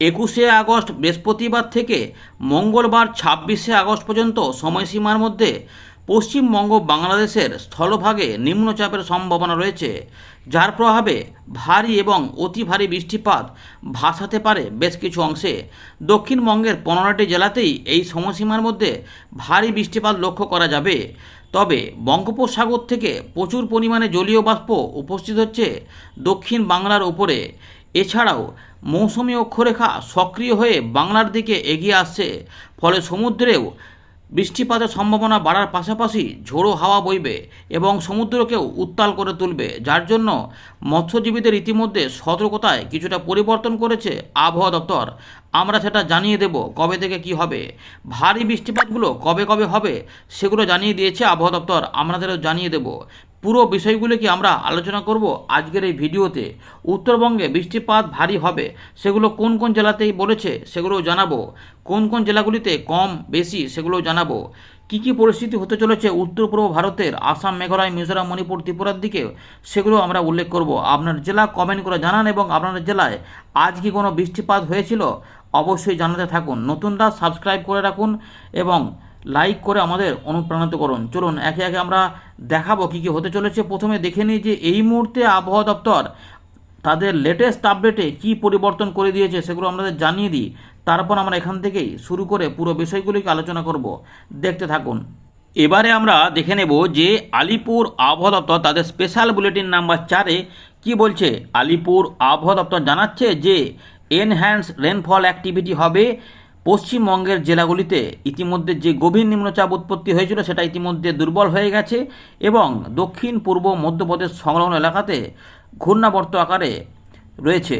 একুশে আগস্ট বৃহস্পতিবার থেকে মঙ্গলবার ছাব্বিশে আগস্ট পর্যন্ত সময়সীমার মধ্যে পশ্চিমবঙ্গ বাংলাদেশের স্থলভাগে নিম্নচাপের সম্ভাবনা রয়েছে, যার প্রভাবে ভারী এবং অতি ভারী বৃষ্টিপাত ভাসাতে পারে বেশ কিছু অংশে। দক্ষিণবঙ্গের পনেরোটি জেলাতেই এই সময়সীমার মধ্যে ভারী বৃষ্টিপাত লক্ষ্য করা যাবে। তবে বঙ্গোপসাগর থেকে প্রচুর পরিমাণে জলীয় বাষ্প উপস্থিত হচ্ছে দক্ষিণ বাংলার উপরে। এছাড়াও মৌসুমি অক্ষরেখা সক্রিয় হয়ে বাংলার দিকে এগিয়ে আসছে। ফলে সমুদ্রেও বৃষ্টিপাতের সম্ভাবনা বাড়ার পাশাপাশি ঝোড়ো হাওয়া বইবে এবং সমুদ্রকেও উত্তাল করে তুলবে, যার জন্য মৎস্যজীবীদের ইতিমধ্যে সতর্কতায় কিছুটা পরিবর্তন করেছে আবহাওয়া দপ্তর। আমরা সেটা জানিয়ে দেব কবে থেকে কি হবে, ভারী বৃষ্টিপাতগুলো কবে কবে হবে, সেগুলো জানিয়ে দিয়েছে আবহাওয়া দপ্তর। আমাদেরও জানিয়ে দেব। পুরো বিষয়গুলো কি আমরা আলোচনা করব আজকের এই ভিডিওতে। উত্তরবঙ্গে বৃষ্টিপাত ভারী হবে, সেগুলো কোন কোন জেলাতেই বলেছে সেগুলো জানাব। কোন কোন জেলাগুলিতে কম, বেশি সেগুলো জানাব। কী কী পরিস্থিতি হতে চলেছে উত্তর পূর্ব ভারতের আসাম, মেঘালয়, মিজোরাম, মণিপুর, ত্রিপুরার দিকে, সেগুলো আমরা উল্লেখ করব। আপনার জেলা কমেন্ট করে জানান এবং আপনার জেলায় আজ কি কোনো বৃষ্টিপাত হয়েছিল, অবশ্যই জানাতে থাকুন। নতুনরা সাবস্ক্রাইব করে রাখুন এবং লাইক করে আমাদের অনুপ্রাণিত করুন। চলুন, একে একে আমরা দেখাবো কী কী হতে চলেছে। প্রথমে দেখে নিই যে এই মুহূর্তে আবহাওয়া দপ্তর তাদের লেটেস্ট আপডেটে কি পরিবর্তন করে দিয়েছে সেগুলো আমাদের জানিয়ে দিই। তারপর আমরা এখান থেকেই শুরু করে পুরো বিষয়গুলিকে আলোচনা করব। দেখতে থাকুন। এবারে আমরা দেখে নেব যে আলিপুর আবহাওয়া দপ্তর তাদের স্পেশাল বুলেটিন নাম্বার চারে কি বলছে। আলিপুর আবহাওয়া দপ্তর জানাচ্ছে যে এনহ্যান্স রেনফল অ্যাক্টিভিটি হবে পশ্চিমবঙ্গের জেলাগুলিতে ইতিমধ্যে যে গভীর নিম্নচাপ উৎপত্তি হয়েছিল, সেটা ইতিমধ্যে দুর্বল হয়ে গেছে এবং দক্ষিণ, পূর্ব, মধ্যপ্রদেশ সংলগ্ন এলাকাতে ঘূর্ণাবর্ত আকারে রয়েছে।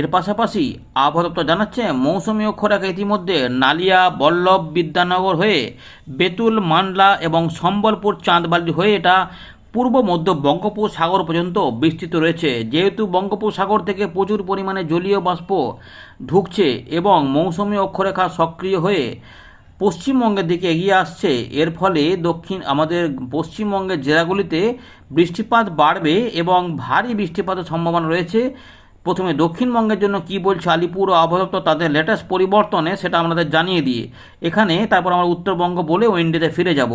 এর পাশাপাশি আবহাওয়া দপ্তর জানাচ্ছে, মৌসুমী অক্ষরেখা ইতিমধ্যে নালিয়া, বল্লভ, বিদ্যানগর হয়ে বেতুল, মান্ডলা এবং সম্বলপুর, চাঁদবালি হয়ে এটা পূর্ব মধ্য বঙ্গোপসাগর পর্যন্ত বিস্তৃত রয়েছে। যেহেতু বঙ্গোপসাগর থেকে প্রচুর পরিমাণে জলীয় বাষ্প ঢুকছে এবং মৌসুমী অক্ষরেখা সক্রিয় হয়ে পশ্চিমবঙ্গের দিকে এগিয়ে আসছে, এর ফলে দক্ষিণ আমাদের পশ্চিমবঙ্গের জেলাগুলিতে বৃষ্টিপাত বাড়বে এবং ভারী বৃষ্টিপাতের সম্ভাবনা রয়েছে। প্রথমে দক্ষিণবঙ্গের জন্য কি বলছে আলিপুর ও আবহাওয়া দপ্তর, তাদের লেটেস্ট পরিবর্তনে সেটা আমাদের জানিয়ে দিয়ে। এখানে তারপর আমরা উত্তরবঙ্গ বলে ইন্ডিয়াতে ফিরে যাব।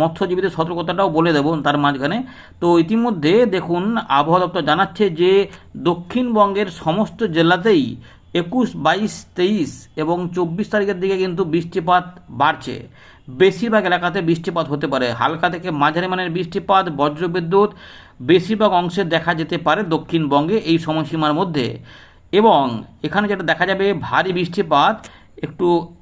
মৎস্যজীবীদের সতর্কতাটাও বলে দেবো তার মাঝখানে। তো ইতিমধ্যে দেখুন, আবহাওয়া দপ্তর জানাচ্ছে যে দক্ষিণবঙ্গের সমস্ত জেলাতেই একুশ, বাইশ, তেইশ এবং চব্বিশ তারিখের দিকে কিন্তু বৃষ্টিপাত বাড়ছে। বেশিরভাগ এলাকাতে বৃষ্টিপাত হতে পারে। হালকা থেকে মাঝারি মানের বৃষ্টিপাত, বজ্রবিদ্যুৎ বেশিরভাগ অংশে দেখা যেতে পারে দক্ষিণবঙ্গে এই সময়সীমার মধ্যে। এবং এখানে যেটা দেখা যাবে, ভারী বৃষ্টিপাত, একটু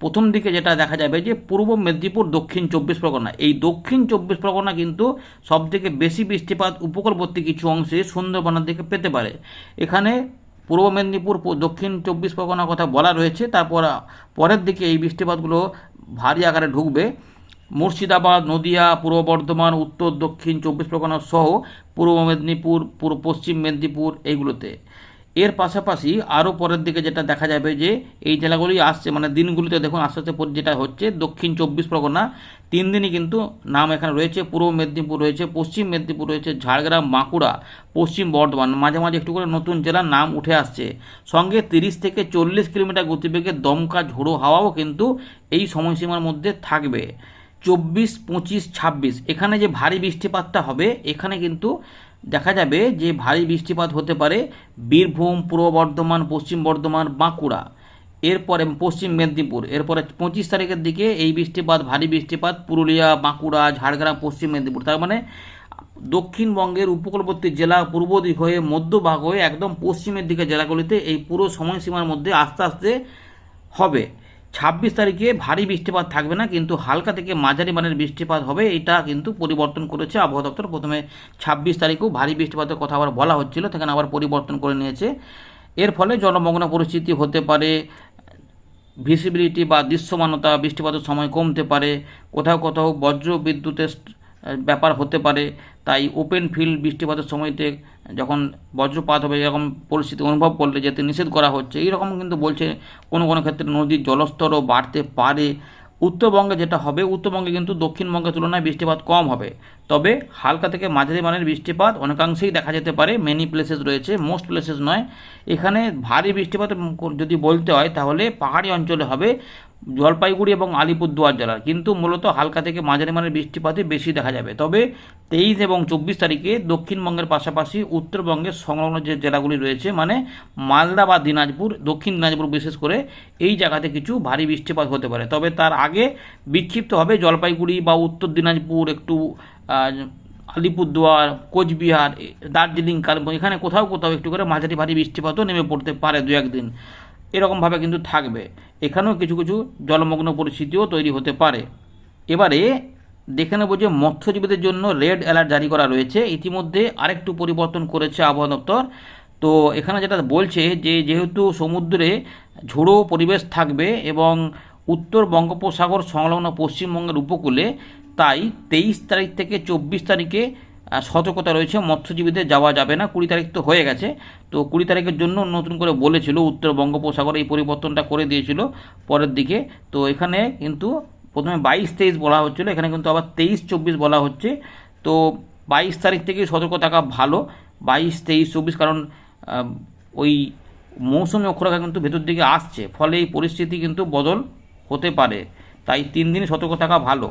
প্রথম দিকে যেটা দেখা যাবে যে পূর্ব মেদিনীপুর দক্ষিণ চব্বিশ পরগনা। এই দক্ষিণ চব্বিশ পরগনা কিন্তু সবথেকে বেশি বৃষ্টিপাত উপকূলবর্তী কিছু অংশে সুন্দরবনের দিকে পেতে পারে। এখানে পূর্ব মেদিনীপুর, দক্ষিণ চব্বিশ পরগনার কথা বলা রয়েছে। তারপর, পরের দিকে এই বৃষ্টিপাতগুলো ভারী আকারে ঢুকবে। মুর্শিদাবাদ, নদিয়া, পূর্ব বর্ধমান, উত্তর, দক্ষিণ, চব্বিশ পরগনা সহ পূর্ব মেদিনীপুর, পূর্ব পশ্চিম মেদিনীপুর এইগুলোতে। এর পাশাপাশি আরও পরের দিকে যেটা দেখা যাবে যে এই জেলাগুলি আসছে মানে দিনগুলিতে দেখুন আস্তে আস্তে পর- যেটা হচ্ছে, দক্ষিণ চব্বিশ পরগনা, তিন দিনই কিন্তু নাম এখানে রয়েছে, পূর্ব মেদিনীপুর রয়েছে, পশ্চিম মেদিনীপুর রয়েছে, ঝাড়গ্রাম, বাঁকুড়া, পশ্চিম বর্ধমান, মাঝে মাঝে একটু করে নতুন জেলার নাম উঠে আসছে। সঙ্গে তিরিশ থেকে চল্লিশ কিলোমিটার গতিবেগে দমকা ঝোড়ো হাওয়াও কিন্তু এই সময়সীমার মধ্যে থাকবে। চব্বিশ, পঁচিশ, ছাব্বিশ, এখানে যে ভারী বৃষ্টিপাতটা হবে, এখানে কিন্তু দেখা যাবে যে ভারী বৃষ্টিপাত হতে পারে বীরভূম, পূর্ব বর্ধমান, পশ্চিম বর্ধমান, বাঁকুড়া। এরপরে পশ্চিম মেদিনীপুর। এরপরে পঁচিশ তারিখের দিকে এই বৃষ্টিপাত, ভারী বৃষ্টিপাত, পুরুলিয়া, বাঁকুড়া, ঝাড়গ্রাম, পশ্চিম মেদিনীপুর। তার মানে দক্ষিণবঙ্গের উপকূলবর্তী জেলা পূর্ব দিক হয়ে মধ্যভাগ হয়ে একদম পশ্চিমের দিকে জেলাগুলিতে এই পুরো সময়সীমার মধ্যে আস্তে আস্তে হবে। ছাব্বিশ তারিখে ভারী বৃষ্টিপাত থাকবে না, কিন্তু হালকা থেকে মাঝারি মানের বৃষ্টিপাত হবে, এটা কিন্তু পরিবর্তন করেছে আবহাওয়া দপ্তর। প্রথমে ছাব্বিশ তারিখেও ভারী বৃষ্টিপাতের কথা আবার বলা হচ্ছিল, সেখানে আবার পরিবর্তন করে নিয়েছে। এর ফলে জলমগ্ন পরিস্থিতি হতে পারে ভিসিবিলিটি বা দৃশ্যমানতা বৃষ্টিপাতের সময় কমতে পারে। কোথাও কোথাও বজ্র বিদ্যুতের ব্যাপার হতে পারে। তাই ওপেন ফিল্ড বৃষ্টিপাতের সময়তে যখন বজ্রপাত হবে, এরকম পরিস্থিতি অনুভব করলে যেতে নিষেধ করা হচ্ছে। এইরকম কিন্তু বলছে কোনো কোনো ক্ষেত্রে নদীর জলস্তরও বাড়তে পারে। উত্তরবঙ্গে যেটা হবে, উত্তরবঙ্গে কিন্তু দক্ষিণবঙ্গের তুলনায় বৃষ্টিপাত কম হবে। তবে হালকা থেকে মাঝারি মানের বৃষ্টিপাত অনেকাংশেই দেখা যেতে পারে। মেনি প্লেসেস রয়েছে মোস্ট প্লেসেস নয়। এখানে ভারী বৃষ্টিপাত যদি বলতে হয়, তাহলে পাহাড়ি অঞ্চলে হবে। জলপাইগুড়ি এবং আলিপুরদুয়ার জেলার কিন্তু মূলত হালকা থেকে মাঝারি মানের বৃষ্টিপাতই বেশি দেখা যাবে। তবে তেইশ এবং চব্বিশ তারিখে দক্ষিণবঙ্গের পাশাপাশি উত্তরবঙ্গের সংলগ্ন যে জেলাগুলি রয়েছে মানে মালদা বা দিনাজপুর, দক্ষিণ দিনাজপুর বিশেষ করে, এই জায়গাতে কিছু ভারী বৃষ্টিপাত হতে পারে। তবে তার আগে বিক্ষিপ্তভাবে জলপাইগুড়ি বা উত্তর দিনাজপুর, একটু আলিপুরদুয়ার, কোচবিহার দার্জিলিং, কালিম্পং। এখানে কোথাও কোথাও একটু করে মাঝারি ভারী বৃষ্টিপাতও নেমে পড়তে পারে দু একদিন এরকমভাবে কিন্তু থাকবে। এখানেও কিছু কিছু জলমগ্ন পরিস্থিতিও তৈরি হতে পারে। এবারে দেখে নেব যে মৎস্যজীবীদের জন্য রেড অ্যালার্ট জারি করা রয়েছে। ইতিমধ্যে আরেকটু পরিবর্তন করেছে আবহাওয়া দপ্তর। তো এখানে যেটা বলছে যে যেহেতু সমুদ্রে ঝোড়ো পরিবেশ থাকবে এবং উত্তর বঙ্গোপসাগর সংলগ্ন পশ্চিমবঙ্গের উপকূলে, তাই তেইশ তারিখ থেকে চব্বিশ তারিখে সতর্কতা রয়েছে, মৎস্যজীবীদের যাওয়া যাবে না, কুড়ি তারিখ তো হয়ে গেছে। তো কুড়ি তারিখের জন্য নতুন করে বলেছিল, উত্তর বঙ্গোপসাগরে এই পরিবর্তনটা করে দিয়েছিল পরের দিকে। তো এখানে কিন্তু প্রথমে বাইশ তেইশ বলা হচ্ছিল, এখানে কিন্তু আবার তেইশ চব্বিশ বলা হচ্ছে। তো বাইশ তারিখ থেকে সতর্ক থাকা ভালো, বাইশ, তেইশ, চব্বিশ, কারণ ওই মৌসুমি অক্ষরেখা কিন্তু ভেতর দিকে আসছে, ফলে এই পরিস্থিতি কিন্তু বদল হতে পারে। তাই তিন দিন সতর্ক থাকা ভালো।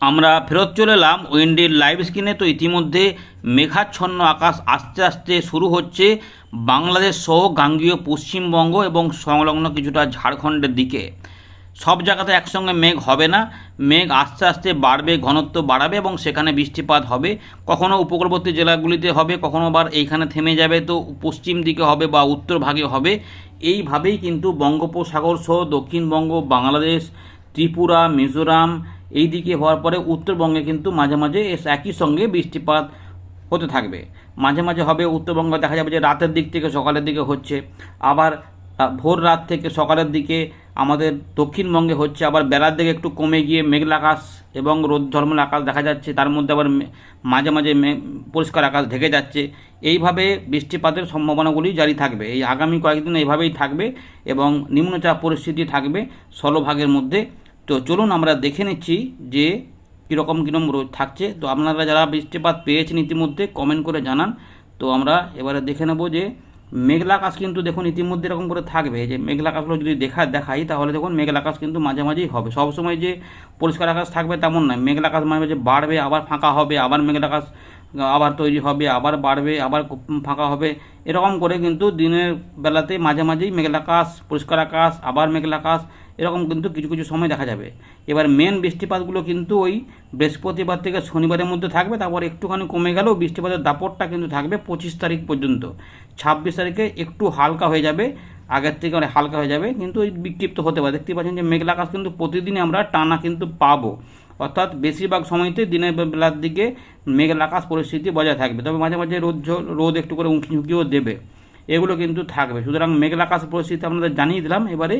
আমরা ফেরত চলে এলাম উইন্ডের লাইভ স্ক্রিনে। তো ইতিমধ্যে মেঘাচ্ছন্ন আকাশ আস্তে আস্তে শুরু হচ্ছে বাংলাদেশ সহ গাঙ্গীয় পশ্চিমবঙ্গ এবং সংলগ্ন কিছুটা ঝাড়খণ্ডের দিকে। সব জায়গাতে একসঙ্গে মেঘ হবে না। মেঘ আস্তে আস্তে বাড়বে, ঘনত্ব বাড়াবে এবং সেখানে বৃষ্টিপাত হবে। কখনো উপকূলবর্তী জেলাগুলিতে হবে, কখনো আবার এইখানে থেমে যাবে। তো পশ্চিম দিকে হবে বা উত্তর ভাগে হবে। এইভাবেই কিন্তু বঙ্গোপসাগর সহ দক্ষিণবঙ্গ, বাংলাদেশ, ত্রিপুরা, মিজোরাম এই দিকে হওয়ার পরে উত্তরবঙ্গে কিন্তু মাঝে মাঝে একই সঙ্গে বৃষ্টিপাত হতে থাকবে। মাঝে মাঝে হবে উত্তরবঙ্গে, দেখা যাবে যে রাতের দিক থেকে সকালের দিকে হচ্ছে। আবার ভোর রাত থেকে সকালের দিকে আমাদের দক্ষিণবঙ্গে হচ্ছে, আবার বেলার দিকে একটু কমে গিয়ে মেঘলা আকাশ এবং রোদ, ঝলমল আকাশ দেখা যাচ্ছে। তার মধ্যে আবার মাঝে মাঝে পরিষ্কার আকাশ ঢেকে যাচ্ছে। এইভাবে বৃষ্টিপাতের সম্ভাবনাগুলি জারি থাকবে। এই আগামী কয়েকদিন এইভাবেই থাকবে এবং নিম্নচাপ পরিস্থিতি থাকবে। স্থলভাগের মধ্যে তো চলুন আমরা দেখে নিচ্ছি যে কীরকম কীরকম রোদ থাকছে। তো আপনারা যারা বৃষ্টিপাত পেয়েছেন ইতিমধ্যে কমেন্ট করে জানান। তো আমরা এবারে দেখে নেব যে মেঘলা আকাশ কিন্তু দেখুন ইতিমধ্যে এরকম করে থাকবে। যে মেঘলা আকাশগুলো যদি দেখা দেখাই, তাহলে দেখুন মেঘলা আকাশ কিন্তু মাঝে মাঝেই হবে। সবসময় যে পরিষ্কার আকাশ থাকবে তেমন নয়। মেঘলা আকাশ মাঝে মাঝে বাড়বে, আবার ফাঁকা হবে, আবার মেঘলা আকাশ, আবার তৈরি হবে, আবার বাড়বে, আবার ফাঁকা হবে। এরকম করে কিন্তু দিনের বেলাতে মাঝে মাঝেই মেঘলা আকাশ, পরিষ্কার আকাশ, আবার মেঘলা আকাশ এরকম কিন্তু কিছু কিছু সময় দেখা যাবে। এবার মেন বৃষ্টিপাতগুলো কিন্তু ওই বৃহস্পতিবার থেকে শনিবারের মধ্যে থাকবে, তারপর একটুখানি কমে গেলেও বৃষ্টিপাতের দাপটটা কিন্তু থাকবে পঁচিশ তারিখ পর্যন্ত। ছাব্বিশ তারিখে একটু হালকা হয়ে যাবে, আগের থেকে অনেক হালকা হয়ে যাবে, কিন্তু ওই বিক্ষিপ্ত হতে পারে। দেখতে পাচ্ছেন যে মেঘলা আকাশ কিন্তু প্রতিদিনই আমরা টানা কিন্তু পাবো। অর্থাৎ বেশিরভাগ সময়তে দিনের বেলার দিকে মেঘলা আকাশ পরিস্থিতি বজায় থাকবে। তবে মাঝে মাঝে রোদ রোদ একটু করে উঁকি ঝুঁকিও দেবে। এগুলো কিন্তু থাকবে। সুতরাং মেঘলা আকাশ পরিস্থিতি আপনাদের জানিয়ে দিলাম। এবারে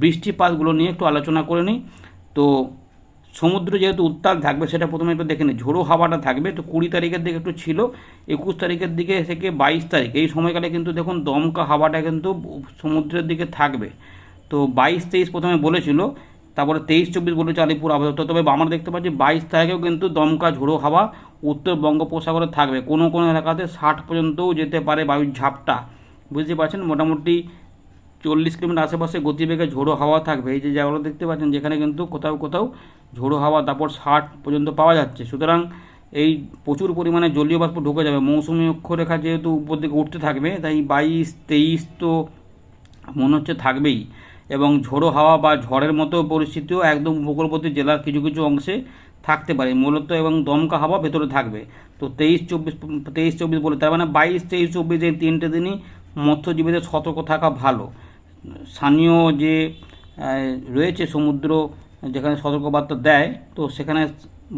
বৃষ্টিপাতগুলো নিয়ে একটু আলোচনা করে নিই। তো সমুদ্র যেহেতু উত্তাল থাকবে, সেটা প্রথমে একটু দেখে নিই। ঝোড়ো হাওয়াটা থাকবে। তো কুড়ি তারিখের দিকে একটু ছিল। একুশ তারিখের দিকে থেকে বাইশ তারিখ। এই সময়কালে কিন্তু দেখুন দমকা হাওয়াটা কিন্তু সমুদ্রের দিকে থাকবে। তো বাইশ তেইশ প্রথমে বলেছিল। তারপরে তেইশ চব্বিশ বলেছে আলিপুর আবহাওয়া। তবে আমরা দেখতে পাচ্ছি বাইশ তারিখেও কিন্তু দমকা ঝোড়ো হাওয়া উত্তর বঙ্গোপসাগরে থাকবে। কোনো কোনো এলাকাতে ষাট পর্যন্তও যেতে পারে বায়ুর ঝাপটা। বুঝতে পারছেন? মোটামুটি চল্লিশ কিলোমিটার আশেপাশে গতিবেগে ঝোড়ো হাওয়া থাকবে। এই যে জায়গাগুলো দেখতে পাচ্ছেন, যেখানে কিন্তু কোথাও কোথাও ঝোড়ো হাওয়া, তারপর ষাট পর্যন্ত পাওয়া যাচ্ছে। সুতরাং এই প্রচুর পরিমাণে জলীয় বাষ্প ঢুকে যাবে। মৌসুমি অক্ষরেখা যেহেতু উপর দিকে উঠতে থাকবে, তাই বাইশ, তেইশ তো মনে হচ্ছে থাকবেই। এবং ঝোড়ো হাওয়া বা ঝড়ের মতো পরিস্থিতিও একদম উপকূলবর্তী জেলার কিছু কিছু অংশে থাকতে পারে। মূলত এবং দমকা হাওয়া ভেতরে থাকবে। তো তেইশ, চব্বিশ তেইশ, চব্বিশ বলে, তার মানে বাইশ, তেইশ, চব্বিশ এই তিনটে দিনই মৎস্যজীবীদের সতর্ক থাকা ভালো। স্থানীয় যে রয়েছে সমুদ্র, যেখানে সতর্কবার্তা দেয়, তো সেখানে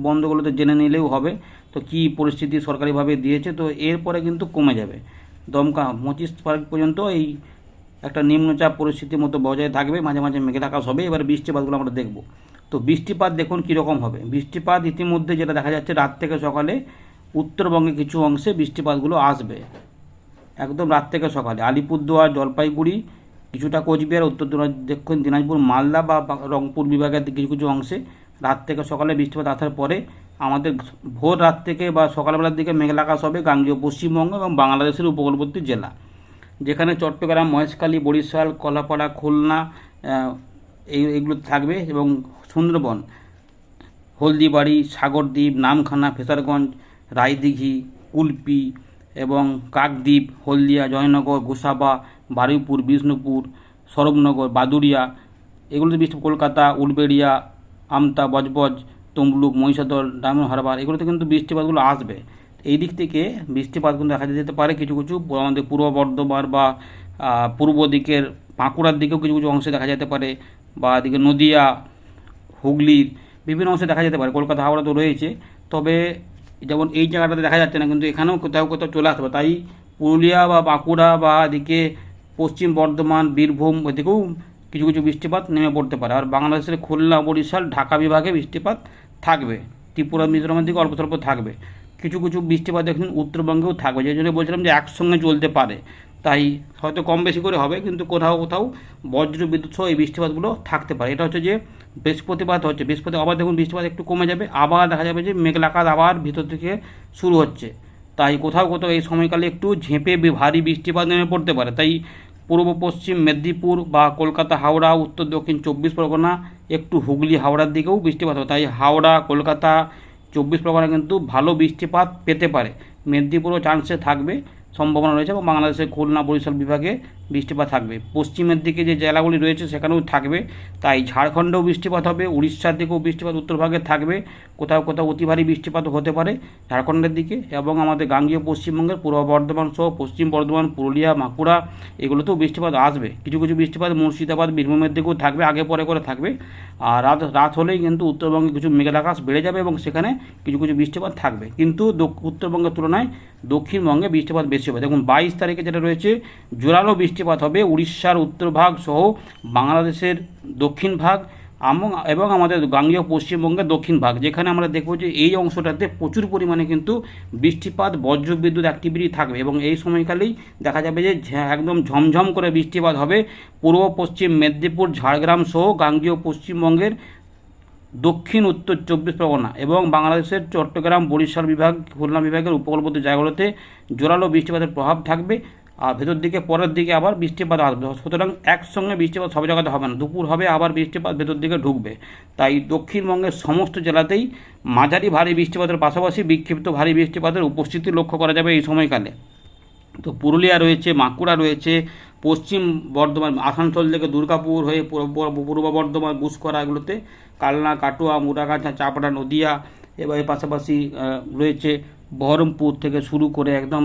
বন্ধগুলোতে জেনে নিলেও হবে। তো কি পরিস্থিতি সরকারিভাবে দিয়েছে, তো এরপরে কিন্তু কমে যাবে। দমকা পঁচিশ তারিখ পর্যন্ত এই একটা নিম্নচাপ পরিস্থিতির মতো বজায় থাকবে। মাঝে মাঝে মেঘের আকাশ হবে। এবার বৃষ্টিপাতগুলো আমরা দেখব। তো বৃষ্টিপাত দেখুন কীরকম হবে। বৃষ্টিপাত ইতিমধ্যে যেটা দেখা যাচ্ছে, রাত থেকে সকালে উত্তরবঙ্গে কিছু অংশে বৃষ্টিপাতগুলো আসবে। একদম রাত থেকে সকালে। আলিপুরদুয়ার, জলপাইগুড়ি, কিছুটা কোচবিহার, উত্তর দক্ষিণ দিনাজপুর, মালদা বা রংপুর বিভাগের কিছু কিছু অংশে রাত থেকে সকালে বৃষ্টিপাত আসার পরে আমাদের ভোর রাত থেকে বা সকালবেলার দিকে মেঘলা আকাশ হবে গাঙ্গীয় পশ্চিমবঙ্গ এবং বাংলাদেশের উপকূলবর্তী জেলা। যেখানে চট্টগ্রাম, মহেশখালী, বরিশাল, কলাপাড়া, খুলনা এই এগুলো থাকবে এবং সুন্দরবন, হলদিবাড়ি, সাগরদ্বীপ, নামখানা, ফেসারগঞ্জ, রায়দিঘি কুলপি এবং কাকদ্বীপ, হলদিয়া, জয়নগর, গোসাবা, বারুইপুর, বিষ্ণুপুর, সরবনগর, বাদুড়িয়া, এগুলোতে বৃষ্টি কলকাতা, উলবেড়িয়া, আমতা, বজবজ, তমলুক, মহিষাদল, ডায়মন্ড হারবার, এগুলোতে কিন্তু বৃষ্টিপাতগুলো আসবে। এই দিক থেকে বৃষ্টিপাত কিন্তু দেখা যেতে পারে কিছু কিছু, আমাদের পূর্ব বর্ধমান বা পূর্ব দিকের বাঁকুড়ার দিকেও কিছু কিছু অংশে দেখা যেতে পারে বা এদিকে নদিয়া, হুগলির বিভিন্ন অংশে দেখা যেতে পারে। কলকাতা, হাওড়া তো রয়েছে। তবে যেমন এই জায়গাটাতে দেখা যাচ্ছে না, কিন্তু এখানেও কোথাও কোথাও চলে আসবে তাই পুরুলিয়া বা বাঁকুড়া বা এদিকে পশ্চিম বর্ধমান, বীরভূম ওদিকেও কিছু কিছু বৃষ্টিপাত নেমে পড়তে পারে। আর বাংলাদেশের খুলনা, বরিশাল, ঢাকা বিভাগে বৃষ্টিপাত থাকবে। ত্রিপুরা, মিজোরামের দিকে অল্প স্বল্প থাকবে। কিছু কিছু বৃষ্টিপাত দেখুন উত্তরবঙ্গেও থাকবে, যে জন্য বলছিলাম যে একসঙ্গে চলতে পারে। তাই হয়তো কম বেশি করে হবে, কিন্তু কোথাও কোথাও বজ্র, বিদ্যুৎ সহ এই বৃষ্টিপাতগুলো থাকতে পারে। এটা হচ্ছে যে বৃহস্পতিবার হচ্ছে, বৃহস্পতি, আবার দেখুন বৃষ্টিপাত একটু কমে যাবে, আবার দেখা যাবে যে মেঘলা আকাশ আবার ভিতর থেকে শুরু হচ্ছে। তাই কোথাও কোথাও এই সময়কালে একটু ঝেঁপে ভারী বৃষ্টিপাত নেমে পড়তে পারে। তাই পূর্ব পশ্চিম মেদিনীপুর বা কলকাতা, হাওড়া, উত্তর দক্ষিণ চব্বিশ পরগনা, একটু হুগলি, হাওড়ার দিকেও বৃষ্টিপাত হবে। তাই হাওড়া, কলকাতা, চব্বিশ পরগনা কিন্তু ভালো বৃষ্টিপাত পেতে পারে। মেদিনীপুরও চান্সে থাকবে। সম্ভাবনা রয়েছে এবং বাংলাদেশের খুলনা বরিশাল বিভাগে বৃষ্টিপাত থাকবে। পশ্চিমের দিকে যে জেলাগুলি রয়েছে সেখানেও থাকবে। তাই ঝাড়খণ্ডেও বৃষ্টিপাত হবে, উড়িষ্যার দিকেও বৃষ্টিপাত উত্তরভাগে থাকবে। কোথাও কোথাও অতি ভারী বৃষ্টিপাত হতে পারে ঝাড়খণ্ডের দিকে এবং আমাদের গাঙ্গীয় পশ্চিমবঙ্গের পূর্ব বর্ধমান সহ পশ্চিম বর্ধমান, পুরুলিয়া, বাঁকুড়া এগুলোতেও বৃষ্টিপাত আসবে। কিছু কিছু বৃষ্টিপাত মুর্শিদাবাদ, বীরভূমের দিকেও থাকবে, আগে পরে করে থাকবে। আর রাত রাত হলেই কিন্তু উত্তরবঙ্গে কিছু মেঘাল আকাশ বেড়ে যাবে এবং সেখানে কিছু কিছু বৃষ্টিপাত থাকবে। কিন্তু উত্তরবঙ্গের তুলনায় দক্ষিণবঙ্গে বৃষ্টিপাত বেশি হবে। দেখুন, বাইশ তারিখে যেটা রয়েছে, জোরালো বৃষ্টিপাত হবে, উড়িষ্যার উত্তর ভাগ সহ বাংলাদেশের দক্ষিণ ভাগ এবং আমাদের গাঙ্গীয় পশ্চিমবঙ্গের দক্ষিণ ভাগ, যেখানে আমরা দেখব যে এই অংশটাতে প্রচুর পরিমাণে কিন্তু বৃষ্টিপাত, বজ্রবিদ্যুৎ অ্যাক্টিভিটি থাকবে, এবং এই সময়কালেই দেখা যাবে যে একদম ঝমঝম করে বৃষ্টিপাত হবে। পূর্ব, পশ্চিম মেদিনীপুর, ঝাড়গ্রাম সহ গাঙ্গীয় পশ্চিমবঙ্গের দক্ষিণ, উত্তর চব্বিশ পরগনা এবং বাংলাদেশের চট্টগ্রাম, বরিশাল বিভাগ, খুলনা বিভাগের উপকূলবর্তী জায়গাগুলোতে জোরালো বৃষ্টিপাতের প্রভাব থাকবে। আর ভেতর দিকে, পরের দিকে আবার বৃষ্টিপাত আসবে। সুতরাং একসঙ্গে বৃষ্টিপাত সব জায়গাতে হবে না। দুপুর হবে, আবার বৃষ্টিপাত ভেতর দিকে ঢুকবে। তাই দক্ষিণবঙ্গের সমস্ত জেলাতেই মাঝারি ভারী বৃষ্টিপাতের পাশাপাশি বিক্ষিপ্ত ভারী বৃষ্টিপাতের উপস্থিতি লক্ষ্য করা যাবে এই সময়কালে। তো পুরুলিয়া রয়েছে বাঁকুড়া রয়েছে, পশ্চিম বর্ধমান, আসানসোল থেকে দুর্গাপুর হয়ে পূর্ব বর্ধমান গুসকরা এগুলোতে কালনা, কাটোয়া মুরাগাছা চাপড়া, নদিয়া, এবার পাশাপাশি রয়েছে বহরমপুর থেকে শুরু করে একদম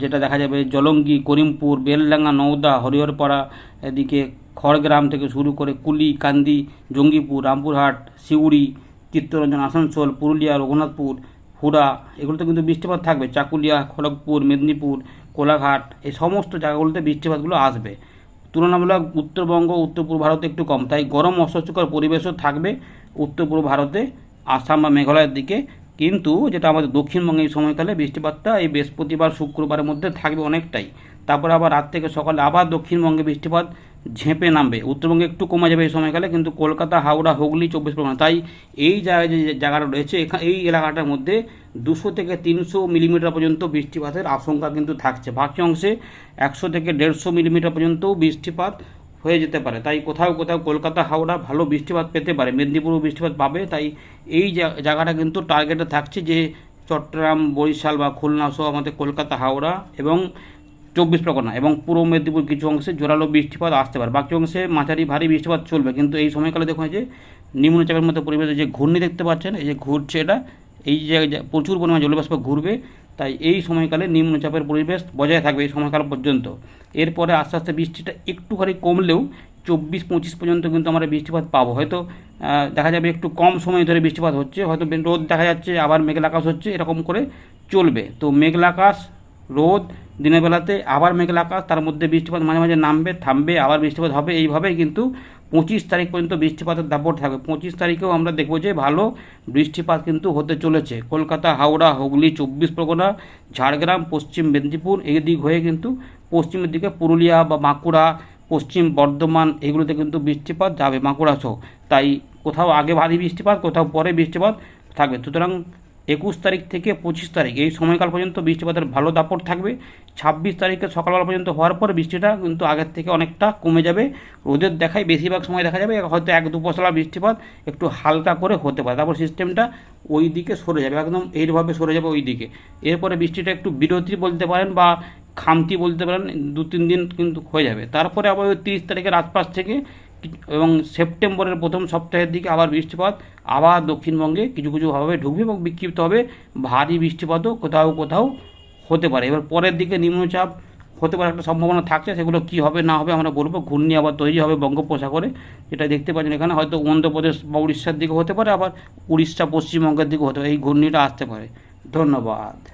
যেটা দেখা যাবে জলঙ্গি, করিমপুর, বেলডাঙ্গা, নওদা, হরিহরপাড়া, এদিকে খড়গ্রাম থেকে শুরু করে কুলি, কান্দি, জঙ্গিপুর, রামপুরহাট, সিউড়ি, চিত্তরঞ্জন, আসানসোল, পুরুলিয়া, রঘুনাথপুর, হুড়া, এগুলোতে কিন্তু বৃষ্টিপাত থাকবে। চাকুলিয়া, খড়গপুর, মেদিনীপুর, কোলাঘাট, এই সমস্ত জায়গাগুলোতে বৃষ্টিপাতগুলো আসবে। তুলনামূলক উত্তরবঙ্গ উত্তর পূর্ব ভারতে একটু কম। তাই গরম অস্বস্তিকর পরিবেশও থাকবে উত্তর পূর্ব ভারতে, আসাম বা মেঘালয়ের দিকে। কিন্তু যেটা আমাদের দক্ষিণবঙ্গে এই সময়কালে বৃষ্টিপাতটা, এই বৃহস্পতিবার, শুক্রবারের মধ্যে থাকবে অনেকটাই। তারপরে আবার রাত থেকে সকালে আবার দক্ষিণবঙ্গে বৃষ্টিপাত ঝেঁপে নামবে। উত্তরবঙ্গে একটু কমে যাবে এই সময়কালে, কিন্তু কলকাতা, হাওড়া, হুগলি চব্বিশ পরগনা, তাই এই জায়গায় যে জায়গাটা রয়েছে এই এলাকাটার মধ্যে দুশো থেকে তিনশো মিলিমিটার পর্যন্ত বৃষ্টিপাতের আশঙ্কা কিন্তু থাকছে। বাকি অংশে একশো থেকে দেড়শো মিলিমিটার পর্যন্ত বৃষ্টিপাত হয়ে যেতে পারে। তাই কোথাও কোথাও কলকাতা, হাওড়া ভালো বৃষ্টিপাত পেতে পারে। মেদিনীপুরও বৃষ্টিপাত পাবে। তাই এই জায়গাটা কিন্তু টার্গেটে থাকছে যে চট্টগ্রাম, বরিশাল বা খুলনা সহ আমাদের কলকাতা, হাওড়া এবং চব্বিশ পরগনা এবং পূর্ব মেদিনীপুর কিছু অংশে জোরালো বৃষ্টিপাত আসতে পারে। বাকি অংশে মাঝারি ভারী বৃষ্টিপাত চলবে। কিন্তু এই সময়কালে দেখুন যে নিম্নচাপের মতো পরিবেশে যে ঘূর্ণি দেখতে পাচ্ছেন, এই যে ঘুরছে এটা, এই যে প্রচুর পরিমাণে জলবাষ্প ঘুরবে। তাই এই সময়কালে নিম্নচাপের পরিবেশ বজায় থাকবে এই সময়কাল পর্যন্ত। এরপরে আস্তে আস্তে বৃষ্টিটা একটুখানি কমলেও চব্বিশ পঁচিশ পর্যন্ত কিন্তু আমরা বৃষ্টিপাত পাবো। হয়তো দেখা যাবে একটু কম সময় ধরে বৃষ্টিপাত হচ্ছে, হয়তো রোদ দেখা যাচ্ছে, আবার মেঘলা আকাশ হচ্ছে, এরকম করে চলবে। তো মেঘলা আকাশ, রোদ, দিনের বেলাতে আবার মেঘলা আকাশ, তার মধ্যে বৃষ্টিপাত মাঝে মাঝে নামবে, থামবে, আবার বৃষ্টিপাত হবে। এইভাবেই কিন্তু পঁচিশ তারিখ পর্যন্ত বৃষ্টিপাতের দাপট থাকবে। পঁচিশ তারিখেও আমরা দেখব যে ভালো বৃষ্টিপাত কিন্তু হতে চলেছে। কলকাতা, হাওড়া, হুগলি, চব্বিশ পরগনা, ঝাড়গ্রাম, পশ্চিম মেদিনীপুর এই দিক হয়ে কিন্তু পশ্চিমের দিকে পুরুলিয়া বা বাঁকুড়া, পশ্চিম বর্ধমান এগুলোতে কিন্তু বৃষ্টিপাত যাবে বাঁকুড়া সহ। তাই কোথাও আগে ভারী বৃষ্টিপাত, কোথাও পরে বৃষ্টিপাত থাকবে। সুতরাং একুশ তারিখ থেকে পঁচিশ তারিখ। এই সময়কাল পর্যন্ত বৃষ্টিপাতের ভালো দাপট থাকবে। ছাব্বিশ তারিখে সকালবেলা পর্যন্ত হওয়ার পর বৃষ্টিটা কিন্তু আগের থেকে অনেকটা কমে যাবে। রোদের দেখায় বেশিরভাগ সময় দেখা যাবে, হয়তো এক দু পশলা বৃষ্টিপাত একটু হালকা করে হতে পারে। তারপর সিস্টেমটা ওই দিকে সরে যাবে, একদম এইভাবে সরে যাবে ওই দিকে। এরপরে বৃষ্টিটা একটু বিরতি বলতে পারেন বা খামতি বলতে পারেন দু তিন দিন কিন্তু হয়ে যাবে। তারপরে আবার ওই তিরিশ তারিখের আশপাশ থেকে এবং সেপ্টেম্বরের প্রথম সপ্তাহের দিকে আবার বৃষ্টিপাত, আবার দক্ষিণবঙ্গে কিছু কিছুভাবে ঢুকবে এবং বিক্ষিপ্ত হবে ভারী বৃষ্টিপাতও কোথাও কোথাও হতে পারে। এবার পরের দিকে নিম্নচাপ হতে পারে, একটা সম্ভাবনা থাকছে, সেগুলো কি হবে না হবে আমরা বলব। ঘূর্ণি আবার তৈরি হবে বঙ্গোপসাগরে, যেটা দেখতে পাচ্ছেন এখানে। হয়তো অন্ধ্রপ্রদেশ বা উড়িষ্যার দিকে হতে পারে, আবার উড়িষ্যা পশ্চিমবঙ্গের দিকে হতে পারে। এই ঘূর্ণিটা আসতে পারে। ধন্যবাদ।